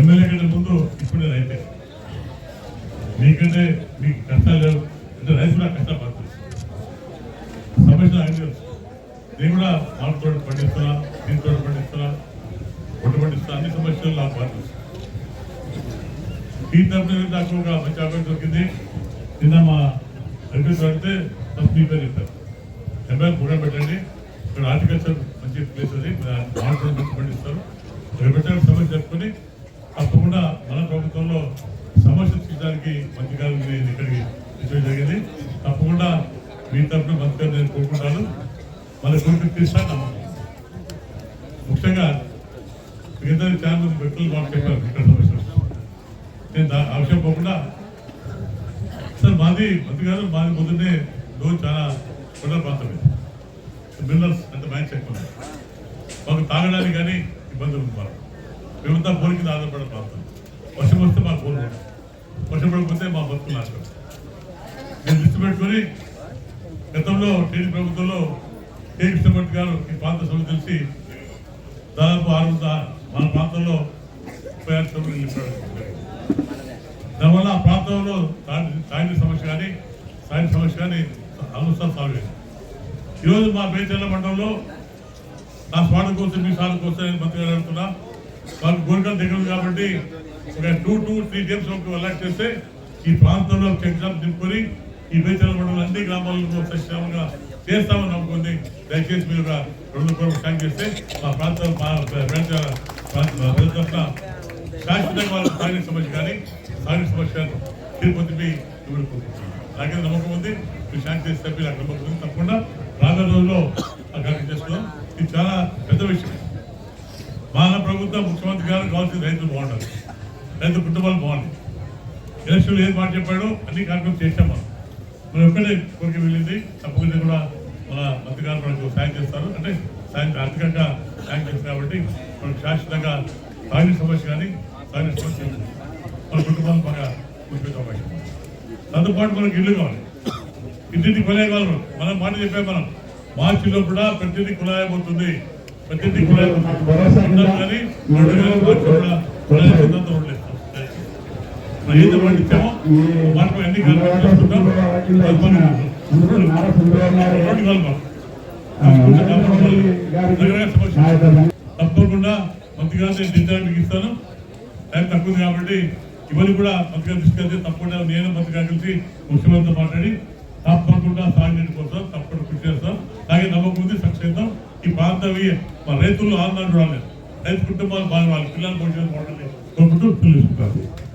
MLA కంటే ముందు ఇప్పుడు రైతే మీకంటే మీకు కష్టాలు లేవు అంటే రైతు కూడా కష్టపడుతుంది సమస్య తెలుసు నేను కూడా మామిడి తోట పండిస్తున్నా దీని తోట పండిస్తున్నా ఒట్టు పండిస్తున్నా అన్ని సమస్యలు నాకు బాగా ఈ తరఫున నాకు ఒక మంచి అవకాశం దొరికింది. నిన్న మా అడ్మిషన్ అడిగితే ఫస్ట్ మీ పేరు చెప్పారు. ఎమ్మెల్యే కూడా పెట్టండి. ఇక్కడ హార్టికల్చర్ మంచి ప్లేస్ అది. మామిడి మంచి పండిస్తారు. ఇక్కడ పెట్టడానికి సమస్య చెప్పుకొని తప్పకుండా మన ప్రభుత్వంలో సమస్య తీర్చడానికి మంచి కాలం నేను ఇక్కడికి తెచ్చడం జరిగింది. తప్పకుండా మీ తరఫున మంచిగా నేను కోరుకుంటాను. మన కొడుకు తీర్చా ముఖ్యంగా మిగతా చాలా మంది వ్యక్తులు మాకు చెప్పారు ఇక్కడ సమస్యలు. నేను ఆ విషయం పోకుండా సార్ మాది మంత్రి గారు మాది పొద్దున్నే రోజు చాలా కొండ ప్రాంతమే. బిల్లర్స్ అంటే మైన్స్ ఎక్కువ మాకు తాగడానికి కానీ ఇబ్బందులు ఉంది మేమంతా బోర్ ఆధారపడే ప్రాంతం వర్షం వస్తే మాకు బోర్ వర్షం పడకపోతే మా బతుకులు నాశనం. నేను దృష్టి పెట్టుకొని గతంలో టీడీ ప్రభుత్వంలో కే కృష్ణమూర్తి గారు ఈ ప్రాంత సభ తెలిసి దాదాపు ఆరు మన ప్రాంతంలో ముప్పై ఆరు సభలు నిలిపాడు దానివల్ల ఆ ప్రాంతంలో సాయంత్రం సమస్య కానీ సాయంత్రం సమస్య కానీ అనుసారం సాల్వ్ అయింది. ఈరోజు మా బేచర్ల మండలంలో నా స్వార్థం కోసం మీ స్వార్థం కోసం నేను మంత్రిగా అడుగుతున్నా వాళ్ళు గోరికలు దగ్గర కాబట్టి ఒక టూ టూ త్రీ గేమ్స్ ఒక ఎలక్ట్ చేస్తే ఈ ప్రాంతంలో ఎగ్జామ్ నింపుకొని ఈ బేచర్ల మండలం అన్ని గ్రామాల్లో సక్షేమంగా చేస్తామని నమ్ముకుంది దయచేసి మీరు రెండు కోట్లు స్టాండ్ చేస్తే మా ప్రాంతం శాశ్వతంగా వాళ్ళ స్థానిక సమస్య కానీ స్థానిక సమస్య తిరుపతి మీ ఇప్పుడు నాకే నమ్మకం ఉంది. మీరు శాంతి చేసి మీరు నమ్మకం ఉంది. తప్పకుండా రాబోయే రోజుల్లో ఆ కార్యక్రమం చేసుకుందాం ఇది చాలా పెద్ద విషయం మన ప్రభుత్వం ముఖ్యమంత్రి గారు కావాల్సిన రైతులు బాగుండాలి. రైతు కుటుంబాలు బాగుంది ఎలక్షన్లు ఏం మాట చెప్పాడో అన్ని కార్యక్రమం చేశాం మనం. మనం ఒక్కడే కోరిక వెళ్ళింది తప్పకుండా కూడా మన మంత్రి గారు మనకు సాయం చేస్తారు. అంటే సాయం ఆర్థికంగా సాయం చేస్తారు కాబట్టి మనకు శాశ్వతంగా తాగిన సమస్య కానీ తాగిన సమస్య మన కుటుంబాలు బాగా కూర్చోవడం అవకాశం దాంతో పాటు మనకు ఇల్లు కావాలి. ఇంటింటి కులాయి కావాలి మనం మాట చెప్పాం మనం. మార్చిలో కూడా ప్రతిదీ కులాయబోతుంది ప్రతిదీ ఉండదు కానీ రెండు వేల కూడా ఉండలేదు ఏది పండించామో ఎన్ని సమస్య తప్పకుండా నేను మీకు ఇస్తాను టైం తక్కువ కాబట్టి ఇవన్నీ కూడా మంత్రి గారు తీసుకెళ్తే తప్పకుండా నేను మంత్రి గారు కలిసి ముఖ్యమంత్రితో మాట్లాడి తప్పకుండా సాగునీటి కోసం తప్పకుండా కృషి చేస్తాం అలాగే నమ్మకం ఉంది సక్సెస్ అవుతాం ఈ ప్రాంతం మా రైతులు ఆనందాన్ని చూడాలి రైతు కుటుంబాలు బాగా వాళ్ళ పిల్లలు భవిష్యత్తు బాగుంటుంది. కోరుకుంటూ పిల్లలు